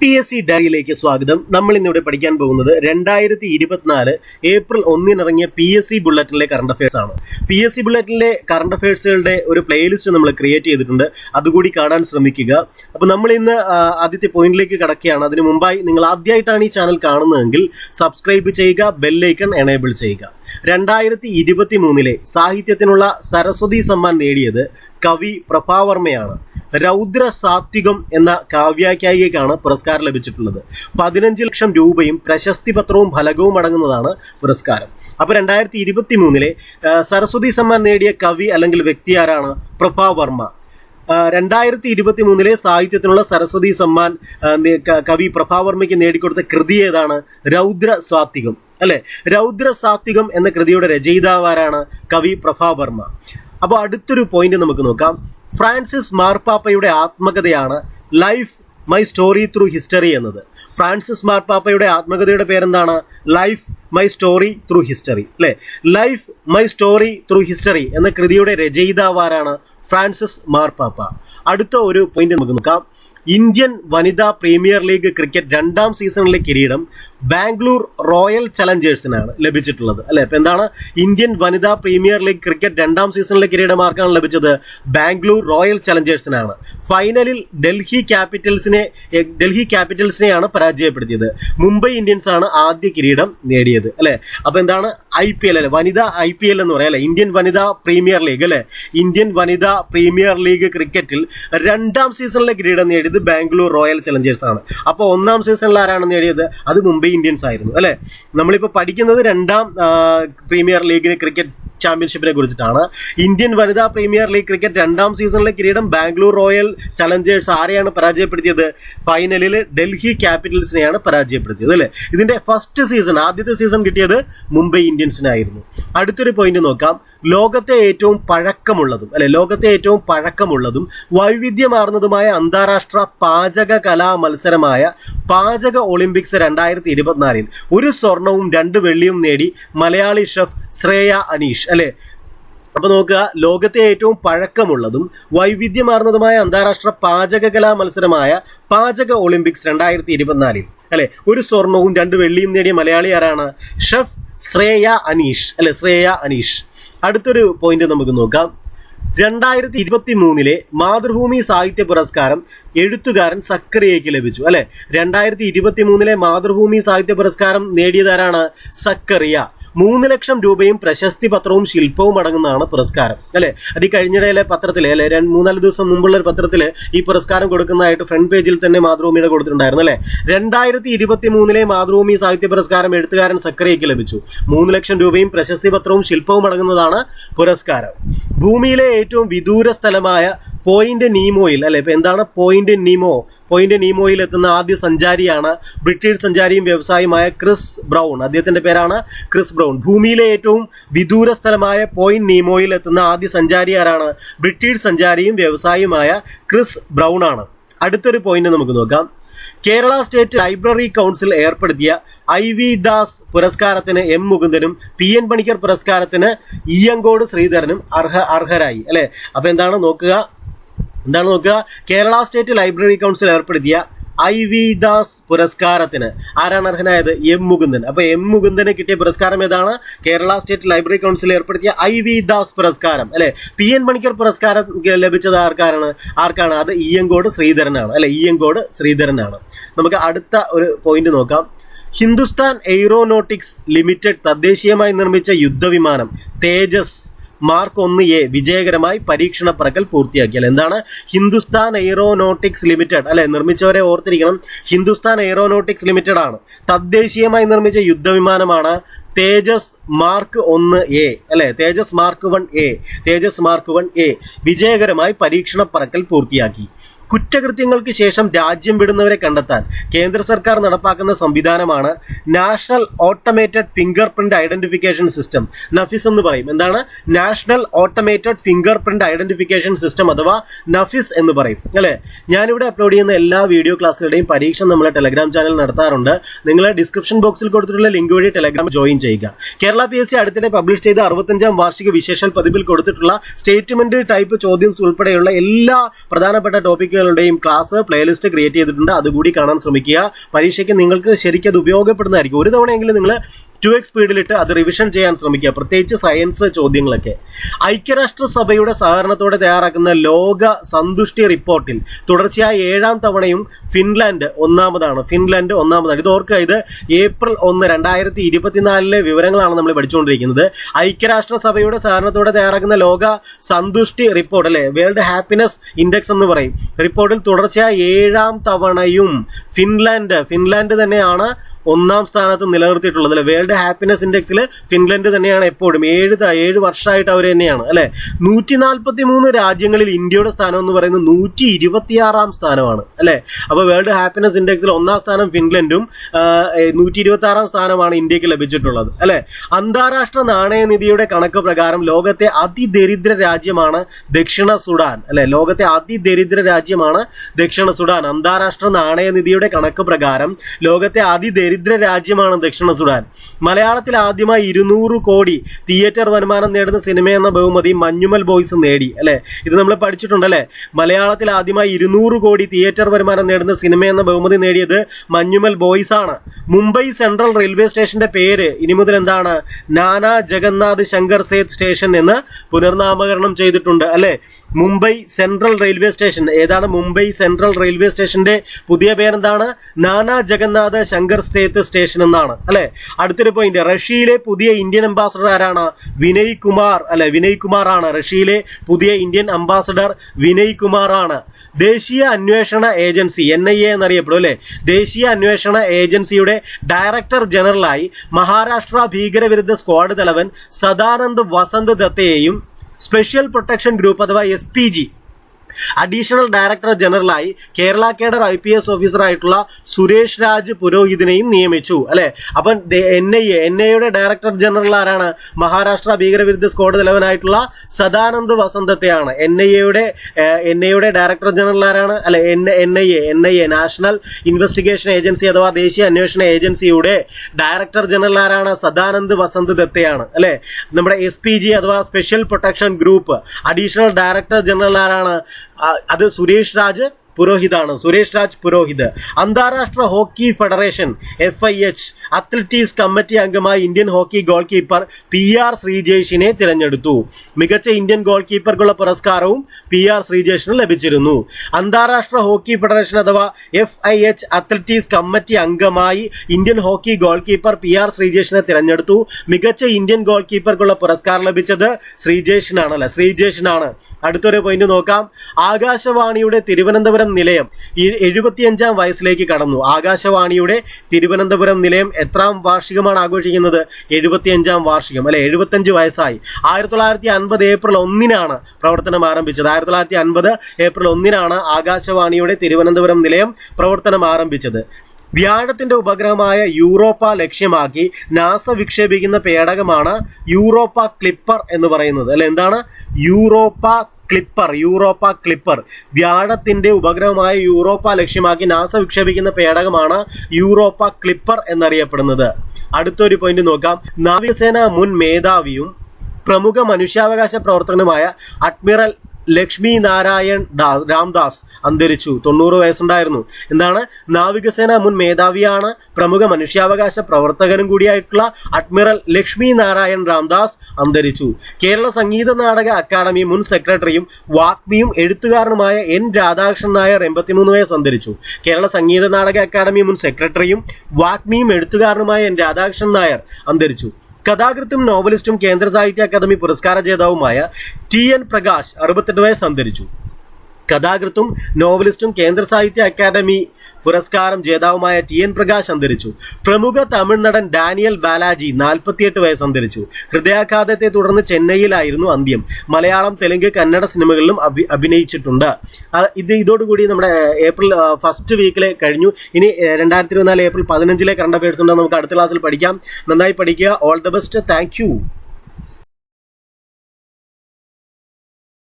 P S C ഡയറിയിലേക്ക് സ്വാഗതം. നമ്മൾ ഇന്നിവിടെ പഠിക്കാൻ പോകുന്നത് രണ്ടായിരത്തി ഇരുപത്തിനാല് ഏപ്രിൽ ഒന്നിനിറങ്ങിയ പി എസ് സി ബുള്ളറ്റിനിലെ കറണ്ട് അഫയേഴ്സ് ആണ്. പി എസ് സി ബുള്ളറ്റിനിലെ കറണ്ട് അഫയേഴ്സുകളുടെ ഒരു പ്ലേലിസ്റ്റ് നമ്മൾ ക്രിയേറ്റ് ചെയ്തിട്ടുണ്ട്. അതുകൂടി കാണാൻ ശ്രമിക്കുക. അപ്പോൾ നമ്മൾ ഇന്ന് ആദ്യത്തെ പോയിന്റിലേക്ക് കടക്കുകയാണ്. അതിന് മുമ്പായി നിങ്ങൾ ആദ്യമായിട്ടാണ് ഈ ചാനൽ കാണുന്നതെങ്കിൽ സബ്സ്ക്രൈബ് ചെയ്യുക ബെല്ലൈക്കൺ എനേബിൾ ചെയ്യുക. രണ്ടായിരത്തി ഇരുപത്തി മൂന്നിലെ സാഹിത്യത്തിനുള്ള സരസ്വതി സമ്മാൻ നേടിയത് കവി പ്രഭാവർമ്മയാണ്. രൗദ്ര സാത്വികം എന്ന കാവ്യാഖ്യായികയ്ക്കാണ് പുരസ്കാരം ലഭിച്ചിട്ടുള്ളത്. പതിനഞ്ച് ലക്ഷം രൂപയും പ്രശസ്തി പത്രവും ഫലകവും അടങ്ങുന്നതാണ് പുരസ്കാരം. അപ്പോൾ രണ്ടായിരത്തി ഇരുപത്തി മൂന്നിലെ സരസ്വതി സമ്മാൻ നേടിയ കവി അല്ലെങ്കിൽ വ്യക്തി ആരാണ്? പ്രഭാ വർമ്മ രണ്ടായിരത്തി ഇരുപത്തി മൂന്നിലെ സാഹിത്യത്തിനുള്ള സരസ്വതി സമ്മാൻ കവി പ്രഭാവർമ്മയ്ക്ക് നേടിക്കൊടുത്ത കൃതി ഏതാണ്? രൗദ്ര സ്വാത്വികം അല്ലെ? രൗദ്ര സാത്വികം എന്ന കൃതിയുടെ രചയിതാവാരാണ് കവി പ്രഭാവർമ്മ അപ്പോൾ അടുത്തൊരു പോയിന്റ് നമുക്ക് നോക്കാം. ഫ്രാൻസിസ് മാർപ്പാപ്പയുടെ ആത്മകഥയാണ് life my story through history എന്നത്. ഫ്രാൻസിസ് മാർപ്പാപ്പയുടെ ആത്മകഥയുടെ പേരെന്താണ്? Life my story through history അല്ലെ? Life my story through history എന്ന കൃതിയുടെ രചയിതാവാരാണ് ഫ്രാൻസിസ് മാർപ്പാപ്പ. അടുത്ത ഒരു പോയിന്റ് നമുക്ക് നോക്കാം. ഇന്ത്യൻ വനിതാ പ്രീമിയർ ലീഗ് ക്രിക്കറ്റ് രണ്ടാം സീസണിലെ കിരീടം ബാംഗ്ലൂർ റോയൽ ചലഞ്ചേഴ്സിനാണ് ലഭിച്ചിട്ടുള്ളത്. അല്ലെ? അപ്പൊ എന്താണ് ഇന്ത്യൻ വനിതാ പ്രീമിയർ ലീഗ് ക്രിക്കറ്റ് രണ്ടാം സീസണിലെ കിരീടം ആർക്കാണ് ലഭിച്ചത്? ബാംഗ്ലൂർ റോയൽ ചലഞ്ചേഴ്സിനാണ്. ഫൈനലിൽ ഡൽഹി ക്യാപിറ്റൽസിനെ ഡൽഹി ക്യാപിറ്റൽസിനെയാണ് പരാജയപ്പെടുത്തിയത്. മുംബൈ ഇന്ത്യൻസ് ആണ് ആദ്യ കിരീടം നേടിയത്. അല്ലെ? അപ്പൊ എന്താണ് ഐ പി എൽ അല്ലെ? വനിതാ ഐ പി എൽ എന്ന് പറയാം അല്ലെ? ഇന്ത്യൻ വനിതാ പ്രീമിയർ ലീഗ് അല്ലെ? ഇന്ത്യൻ വനിതാ പ്രീമിയർ ലീഗ് ക്രിക്കറ്റിൽ രണ്ടാം സീസണിലെ കിരീടം നേടിയത് ബാംഗ്ലൂർ റോയൽ ചലഞ്ചേഴ്സ് ആണ്. അപ്പോൾ ഒന്നാം സീസണിൽ ആരാണ് നേടിയത്? അത് മുംബൈ ഇന്ത്യൻസ് ആയിരുന്നു അല്ലേ? നമ്മളിപ്പോൾ പഠിക്കുന്നത് രണ്ടാം പ്രീമിയർ ലീഗിന് ക്രിക്കറ്റ് ചാമ്പ്യൻഷിപ്പിനെ കുറിച്ചിട്ടാണ്. ഇന്ത്യൻ വനിതാ പ്രീമിയർ ലീഗ് ക്രിക്കറ്റ് രണ്ടാം സീസണിലെ കിരീടം ബാംഗ്ലൂർ റോയൽ ചലഞ്ചേഴ്സ് ആരെയാണ് പരാജയപ്പെടുത്തിയത്? ഫൈനലിൽ ഡൽഹി ക്യാപിറ്റൽസിനെയാണ് പരാജയപ്പെടുത്തിയത് അല്ലേ? ഇതിന്റെ ഫസ്റ്റ് സീസൺ ആദ്യത്തെ സീസൺ കിട്ടിയത് മുംബൈ ഇന്ത്യൻസിനായിരുന്നു. അടുത്തൊരു പോയിന്റ് നോക്കാം. ലോകത്തെ ഏറ്റവും പഴക്കമുള്ളതും അല്ലെ ലോകത്തെ ഏറ്റവും പഴക്കമുള്ളതും വൈവിധ്യമാർന്നതുമായ അന്താരാഷ്ട്ര പാചക കലാ മത്സരമായ പാചക ഒളിമ്പിക്സ് രണ്ടായിരത്തി ഇരുപത്തിനാലിൽ ഒരു സ്വർണവും രണ്ട് വെള്ളിയും നേടി മലയാളി ഷെഫ് ശ്രേയ അനീഷ് അല്ലെ? അപ്പൊ നോക്കുക ലോകത്തെ ഏറ്റവും പഴക്കമുള്ളതും വൈവിധ്യമാർന്നതുമായ അന്താരാഷ്ട്ര പാചകകലാ മത്സരമായ പാചക ഒളിമ്പിക്സ് രണ്ടായിരത്തി ഇരുപത്തിനാലിൽ അല്ലെ? ഒരു സ്വർണവും രണ്ട് വെള്ളിയും നേടിയ മലയാളി ആരാണ്? ഷെഫ് ശ്രേയ അനീഷ് അല്ലെ? ശ്രേയ അനീഷ്. അടുത്തൊരു പോയിന്റ് നമുക്ക് നോക്കാം. രണ്ടായിരത്തി ഇരുപത്തി മൂന്നിലെ മാതൃഭൂമി സാഹിത്യ പുരസ്കാരം എഴുത്തുകാരൻ സക്കറിയയ്ക്ക് ലഭിച്ചു അല്ലെ? രണ്ടായിരത്തി ഇരുപത്തി മൂന്നിലെ മാതൃഭൂമി സാഹിത്യ പുരസ്കാരം നേടിയതാരാണ്? സക്കറിയ. മൂന്ന് ലക്ഷം രൂപയും പ്രശസ്തി പത്രവും ശില്പവും അടങ്ങുന്നതാണ് പുരസ്കാരം. അല്ലെ? അത് ഈ കഴിഞ്ഞിടയിലെ പത്രത്തിലെ അല്ലെ? രണ്ട് മൂന്നാൽ ദിവസം മുമ്പുള്ള ഒരു പത്രത്തിൽ ഈ പുരസ്കാരം കൊടുക്കുന്നതായിട്ട് ഫ്രണ്ട് പേജിൽ തന്നെ മാതൃഭൂമിയുടെ കൊടുത്തിട്ടുണ്ടായിരുന്നു അല്ലെ? രണ്ടായിരത്തി ഇരുപത്തി മൂന്നിലെ മാതൃഭൂമി സാഹിത്യ പുരസ്കാരം എഴുത്തുകാരൻ സക്കറിയയ്ക്ക് ലഭിച്ചു. മൂന്ന് ലക്ഷം രൂപയും പ്രശസ്തി പത്രവും ശില്പവും അടങ്ങുന്നതാണ് പുരസ്കാരം. ഭൂമിയിലെ ഏറ്റവും വിദൂര സ്ഥലമായ പോയിന്റ് നീമോയിൽ അല്ലെ? ഇപ്പൊ എന്താണ് പോയിന്റ് നീമോ പോയിന്റ് നീമോയിൽ എത്തുന്ന ആദ്യ സഞ്ചാരിയാണ് ബ്രിട്ടീഷ് സഞ്ചാരിയും വ്യവസായിയുമായ ക്രിസ് ബ്രൗൺ അദ്ദേഹത്തിന്റെ പേരാണ് ക്രിസ് ബ്രൗൺ ഭൂമിയിലെ ഏറ്റവും വിദൂര സ്ഥലമായ പോയിന്റ് നീമോയിൽ എത്തുന്ന ആദ്യ സഞ്ചാരി ആരാണ്? ബ്രിട്ടീഷ് സഞ്ചാരിയും വ്യവസായിയുമായ ക്രിസ് ബ്രൗൺ ആണ്. അടുത്തൊരു പോയിന്റ് നമുക്ക് നോക്കാം. കേരള സ്റ്റേറ്റ് ലൈബ്രറി കൗൺസിൽ ഏർപ്പെടുത്തിയ ഐ വി ദാസ് പുരസ്കാരത്തിന് എം മുകുന്ദനും പി എൻ പണിക്കർ പുരസ്കാരത്തിന് ഇയങ്കോട് ശ്രീധരനും അർഹ അർഹരായി അല്ലെ? അപ്പൊ എന്താണ് നോക്കുക? എന്താണ് നോക്കുക? കേരള സ്റ്റേറ്റ് ലൈബ്രറി കൗൺസിൽ ഏർപ്പെടുത്തിയ ഐ വി ദാസ് പുരസ്കാരത്തിന് ആരാണ് അർഹനായത്? എം മുകുന്ദൻ. അപ്പൊ എം മുകുന്ദന് കിട്ടിയ പുരസ്കാരം ഏതാണ്? കേരള സ്റ്റേറ്റ് ലൈബ്രറി കൗൺസിൽ ഏർപ്പെടുത്തിയ ഐ വി ദാസ് പുരസ്കാരം. അല്ലെ? പി എൻ മണിക്കർ പുരസ്കാരം ലഭിച്ചത് ആർക്കാരാണ് ആർക്കാണ്? അത് ഇയങ്കോട് ശ്രീധരനാണ്. അല്ലെ? ഇയങ്കോട് ശ്രീധരനാണ്. നമുക്ക് അടുത്ത ഒരു പോയിന്റ് നോക്കാം. ഹിന്ദുസ്ഥാൻ എയ്റോനോട്ടിക്സ് ലിമിറ്റഡ് തദ്ദേശീയമായി നിർമ്മിച്ച യുദ്ധവിമാനം തേജസ് മാർക്ക് ഒന്ന് എ വിജയകരമായി പരീക്ഷണ പറക്കൽ പൂർത്തിയാക്കിയാൽ എന്താണ്? ഹിന്ദുസ്ഥാൻ എയ്റോനോട്ടിക്സ് ലിമിറ്റഡ് അല്ലെ നിർമ്മിച്ചവരെ ഓർത്തിരിക്കണം. ഹിന്ദുസ്ഥാൻ എയ്റോനോട്ടിക്സ് ലിമിറ്റഡ് ആണ്. തദ്ദേശീയമായി നിർമ്മിച്ച യുദ്ധവിമാനമാണ് തേജസ് മാർക്ക് ഒന്ന് എ അല്ലെ Tejas mark one A Tejas mark one A വിജയകരമായി പരീക്ഷണ പറക്കൽ പൂർത്തിയാക്കി. കുറ്റകൃത്യങ്ങൾക്ക് ശേഷം രാജ്യം വിടുന്നവരെ കണ്ടെത്താൻ കേന്ദ്ര സർക്കാർ നടപ്പാക്കുന്ന സംവിധാനമാണ് national automated finger print identification system NAFIS എന്ന് പറയും. എന്താണ്? National automated finger print identification system അഥവാ നഫിസ് എന്ന് പറയും. അല്ലെ? ഞാനിവിടെ അപ്ലോഡ് ചെയ്യുന്ന എല്ലാ വീഡിയോ ക്ലാസ്സുകളുടെയും പരീക്ഷ നമ്മളെ ടെലഗ്രാം ചാനൽ നടത്താറുണ്ട്. നിങ്ങൾ ഡിസ്ക്രിപ്ഷൻ ബോക്സിൽ കൊടുത്തിട്ടുള്ള ലിങ്ക് വഴി ടെലഗ്രാം ജോയിൻ ചെയ്യുക. കേരള പി എസ് സി അടുത്തിടെ പബ്ലിഷ് ചെയ്ത അറുപത്തഞ്ചാം വാർഷിക വിശേഷൽ പതിപ്പിൽ കൊടുത്തിട്ടുള്ള സ്റ്റേറ്റ്മെന്റ് ടൈപ്പ് ചോദ്യം ഉൾപ്പെടെയുള്ള എല്ലാ പ്രധാനപ്പെട്ട ടോപ്പിക്കുകളും ടോപ്പിക്കുകളുടെയും ക്ലാസ് പ്ലേലിസ്റ്റ് ക്രിയേറ്റ് ചെയ്തിട്ടുണ്ട്. അതുകൂടി കാണാൻ ശ്രമിക്കുക. പരീക്ഷയ്ക്ക് നിങ്ങൾക്ക് ശരിക്കും അത് ഉപയോഗപ്പെടുന്നതായിരിക്കും. ഒരു തവണയെങ്കിലും നിങ്ങൾ ടു എക്സ് സ്പീഡിലിട്ട് അത് റിവിഷൻ ചെയ്യാൻ ശ്രമിക്കുക. പ്രത്യേകിച്ച് സയൻസ് ചോദ്യങ്ങളൊക്കെ. ഐക്യരാഷ്ട്രസഭയുടെ സഹകരണത്തോടെ തയ്യാറാക്കുന്ന ലോക സന്തുഷ്ടി റിപ്പോർട്ടിൽ തുടർച്ചയായ ഏഴാം തവണയും ഫിൻലാൻഡ് ഒന്നാമതാണ്. ഫിൻലാൻഡ് ഒന്നാമതാണ്. ഇത് ഓർക്കുക ഇത് ഏപ്രിൽ ഒന്ന് രണ്ടായിരത്തി ഇരുപത്തിനാലിലെ വിവരങ്ങളാണ് നമ്മൾ പഠിച്ചുകൊണ്ടിരിക്കുന്നത്. ഐക്യരാഷ്ട്രസഭയുടെ സഹകരണത്തോടെ തയ്യാറാക്കുന്ന ലോക സന്തുഷ്ടി റിപ്പോർട്ട് അല്ലെ? വേൾഡ് ഹാപ്പിനെസ് ഇൻഡെക്സ് എന്ന് പറയും. റിപ്പോർട്ടിൽ തുടർച്ചയായ ഏഴാം തവണയും ഫിൻലാൻഡ് ഫിൻലാൻഡ് തന്നെയാണ് ഒന്നാം സ്ഥാനത്ത് നിലനിർത്തിയിട്ടുള്ളത് അല്ലെ? വേൾഡ് ഹാപ്പിനെസ് ഇൻഡെക്സിൽ ഫിൻലൻഡ് തന്നെയാണ് എപ്പോഴും. ഏഴ് ഏഴ് വർഷമായിട്ട് അവർ തന്നെയാണ് അല്ലെ? നൂറ്റി നാൽപ്പത്തി മൂന്ന് രാജ്യങ്ങളിൽ ഇന്ത്യയുടെ സ്ഥാനം എന്ന് പറയുന്നത് നൂറ്റി ഇരുപത്തിയാറാം സ്ഥാനമാണ് അല്ലെ? അപ്പോൾ വേൾഡ് ഹാപ്പിനെസ് ഇൻഡെക്സിൽ ഒന്നാം സ്ഥാനം ഫിൻലൻഡും നൂറ്റി ഇരുപത്തി ആറാം സ്ഥാനമാണ് ഇന്ത്യയ്ക്ക് ലഭിച്ചിട്ടുള്ളത് അല്ലെ? അന്താരാഷ്ട്ര നാണയനിധിയുടെ കണക്ക് പ്രകാരം ലോകത്തെ അതിദരിദ്ര രാജ്യമാണ് ദക്ഷിണ സുഡാൻ അല്ലെ? ലോകത്തെ അതിദരിദ്ര രാജ്യമാണ് ദക്ഷിണ സുഡാൻ. അന്താരാഷ്ട്ര നാണയനിധിയുടെ കണക്ക് പ്രകാരം ലോകത്തെ അതിദരിദ്ര രാജ്യമാണ് ദക്ഷിണ സുഡാൻ. മലയാളത്തിൽ ആദ്യമായി ഇരുന്നൂറ് കോടി തിയേറ്റർ വരുമാനം നേടുന്ന സിനിമ എന്ന ബഹുമതി മഞ്ഞുമൽ ബോയ്സ് നേടി അല്ലെ? ഇത് നമ്മൾ പഠിച്ചിട്ടുണ്ട് അല്ലെ? മലയാളത്തിൽ ആദ്യമായി ഇരുന്നൂറ് കോടി തിയേറ്റർ വരുമാനം നേടുന്ന സിനിമ എന്ന ബഹുമതി നേടിയത് മഞ്ഞുമൽ ബോയ്സ് ആണ്. മുംബൈ സെൻട്രൽ റെയിൽവേ സ്റ്റേഷന്റെ പേര് ഇനി മുതൽ എന്താണ്? നാനാ ജഗന്നാഥ് ശങ്കർ സേത് സ്റ്റേഷൻ എന്ന് പുനർനാമകരണം ചെയ്തിട്ടുണ്ട് അല്ലെ? Mumbai central railway station. ഏതാണ് മുംബൈ സെൻട്രൽ റെയിൽവേ സ്റ്റേഷന്റെ പുതിയ പേരെന്താണ്? നാനാ ജഗന്നാഥ് ശങ്കർ സേത്ത് സ്റ്റേഷൻ എന്നാണ് അല്ലെ? അടുത്തൊരു പോയിന്റ് റഷ്യയിലെ പുതിയ ഇന്ത്യൻ അംബാസഡർ ആരാണ്? വിനയ് കുമാർ. അല്ലെ വിനയ് കുമാർ ആണ് റഷ്യയിലെ പുതിയ ഇന്ത്യൻ അംബാസഡർ വിനയ് കുമാർ ആണ് ദേശീയ അന്വേഷണ ഏജൻസി എൻ ഐ എ എന്നറിയപ്പെടും അല്ലെ? ദേശീയ അന്വേഷണ ഏജൻസിയുടെ ഡയറക്ടർ ജനറലായി മഹാരാഷ്ട്ര ഭീകരവിരുദ്ധ സ്ക്വാഡ് തലവൻ സദാനന്ദ് വസന്ത് ദത്തയെയും സ്പെഷ്യൽ പ്രൊട്ടക്ഷൻ ഗ്രൂപ്പ് അഥവാ S additional director ജനറലായി Kerala cadre I P S ഓഫീസറായിട്ടുള്ള Suresh Raj പുരോഹിതിനെയും നിയമിച്ചു അല്ലെ? അപ്പം എൻ ഐ എ എൻ ഐയുടെ ഡയറക്ടർ ജനറൽ ആരാണ്? മഹാരാഷ്ട്ര ഭീകരവിരുദ്ധ സ്ക്വാഡ് തലവനായിട്ടുള്ള സദാനന്ദ് വസന്തത്തെയാണ്. എൻ ഐ എയുടെ എൻ ഐയുടെ ഡയറക്ടർ ജനറൽ ആരാണ്? അല്ലെ N N I A N I A national investigation agency അഥവാ ദേശീയ അന്വേഷണ ഏജൻസിയുടെ ഡയറക്ടർ ജനറൽ ആരാണ്? സദാനന്ദ് വസന്ത് ദത്തയാണ് അല്ലെ? നമ്മുടെ എസ് പി ജി അഥവാ special protection group additional director general ആരാണ്? അത് സുരേഷ് രാജ് പുരോഹിതാണ്. സുരേഷ് രാജ് പുരോഹിത്. അന്താരാഷ്ട്ര hockey federation F I H athletes committee അംഗമായി Indian hockey goal keeper P R ശ്രീജേഷിനെ തിരഞ്ഞെടുത്തു. മികച്ച ഇന്ത്യൻ ഗോൾ കീപ്പർക്കുള്ള പുരസ്കാരവും പി ആർ ശ്രീജേഷിന് ലഭിച്ചിരുന്നു. അന്താരാഷ്ട്ര ഹോക്കി ഫെഡറേഷൻ അഥവാ F I H athletes committee അംഗമായി Indian hockey goal keeper P R ശ്രീജേഷിനെ തിരഞ്ഞെടുത്തു. മികച്ച ഇന്ത്യൻ ഗോൾ കീപ്പർക്കുള്ള പുരസ്കാരം ലഭിച്ചത് ശ്രീജേഷിനാണ് അല്ലെ ശ്രീജേഷിനാണ്. അടുത്തൊരു പോയിന്റ് നോക്കാം. ആകാശവാണിയുടെ തിരുവനന്തപുരം നിലയം ഈ എഴുപത്തിയഞ്ചാം വയസ്സിലേക്ക് കടന്നു. ആകാശവാണിയുടെ തിരുവനന്തപുരം നിലയം എത്രാം വാർഷികമാണ് ആഘോഷിക്കുന്നത്? എഴുപത്തിയഞ്ചാം വാർഷികം. അല്ലെ എഴുപത്തഞ്ച് വയസ്സായി. ആയിരത്തി തൊള്ളായിരത്തി അൻപത് ഏപ്രിൽ ഒന്നിനാണ് പ്രവർത്തനം ആരംഭിച്ചത്. ആയിരത്തി തൊള്ളായിരത്തി അൻപത് ഏപ്രിൽ ഒന്നിനാണ് ആകാശവാണിയുടെ തിരുവനന്തപുരം നിലയം പ്രവർത്തനം ആരംഭിച്ചത്. വ്യാഴത്തിന്റെ ഉപഗ്രഹമായ യൂറോപ്പ ലക്ഷ്യമാക്കി നാസ വിക്ഷേപിക്കുന്ന പേടകമാണ് യൂറോപ്പ ക്ലിപ്പർ എന്ന് പറയുന്നത്. അല്ലെ എന്താണ്? Europa clipper Europa clipper. വ്യാഴത്തിന്റെ ഉപഗ്രഹമായ യൂറോപ്പ ലക്ഷ്യമാക്കി നാസ വിക്ഷേപിക്കുന്ന പേടകമാണ് യൂറോപ്പ ക്ലിപ്പർ എന്നറിയപ്പെടുന്നത്. അടുത്തൊരു പോയിന്റ് നോക്കാം. നാവികസേന മുൻ മേധാവിയും പ്രമുഖ മനുഷ്യാവകാശ പ്രവർത്തകനുമായ അഡ്മിറൽ ലക്ഷ്മി നാരായൺ രാംദാസ് അന്തരിച്ചു. തൊണ്ണൂറ് വയസ്സുണ്ടായിരുന്നു. എന്താണ്? നാവികസേന മുൻ മേധാവിയാണ് പ്രമുഖ മനുഷ്യാവകാശ പ്രവർത്തകനും കൂടിയായിട്ടുള്ള അഡ്മിറൽ ലക്ഷ്മി നാരായൺ രാംദാസ് അന്തരിച്ചു. കേരള സംഗീത നാടക അക്കാദമി മുൻ സെക്രട്ടറിയും വാഗ്മിയും എഴുത്തുകാരനുമായ എൻ രാധാകൃഷ്ണൻ നായർ എൺപത്തിമൂന്ന് വയസ്സ് അന്തരിച്ചു. കേരള സംഗീത നാടക അക്കാദമി മുൻ സെക്രട്ടറിയും വാഗ്മിയും എഴുത്തുകാരനുമായ എൻ രാധാകൃഷ്ണൻ നായർ അന്തരിച്ചു. കഥാകൃത്തും നോവലിസ്റ്റും കേന്ദ്ര സാഹിത്യ അക്കാദമി പുരസ്കാര ജേതാവുമായ ടി എൻ പ്രകാശ് അറുപത്തെട്ട് വയസ്സ് അന്തരിച്ചു. കഥാകൃത്തും നോവലിസ്റ്റും കേന്ദ്ര സാഹിത്യ അക്കാദമി പുരസ്കാരം ജേതാവുമായ ടി എൻ പ്രകാശ് അന്തരിച്ചു. പ്രമുഖ തമിഴ് നടൻ ഡാനിയൽ ബാലാജി നാൽപ്പത്തിയെട്ട് വയസ്സ് അന്തരിച്ചു. ഹൃദയാഘാതത്തെ തുടർന്ന് ചെന്നൈയിലായിരുന്നു അന്ത്യം. മലയാളം തെലുങ്ക് കന്നഡ സിനിമകളിലും അഭിനയിച്ചിട്ടുണ്ട്. ഇത് ഇതോടുകൂടി നമ്മുടെ ഏപ്രിൽ ഫസ്റ്റ് വീക്കിലെ കഴിഞ്ഞു. ഇനി രണ്ടായിരത്തി ഇരുപത്തിനാല് ഏപ്രിൽ പതിനഞ്ചിലെ കറണ്ട് അഫയേഴ്സ് ഉണ്ട് നമുക്ക് അടുത്ത ക്ലാസ്സിൽ പഠിക്കാം. നന്നായി പഠിക്കുക. All the best thank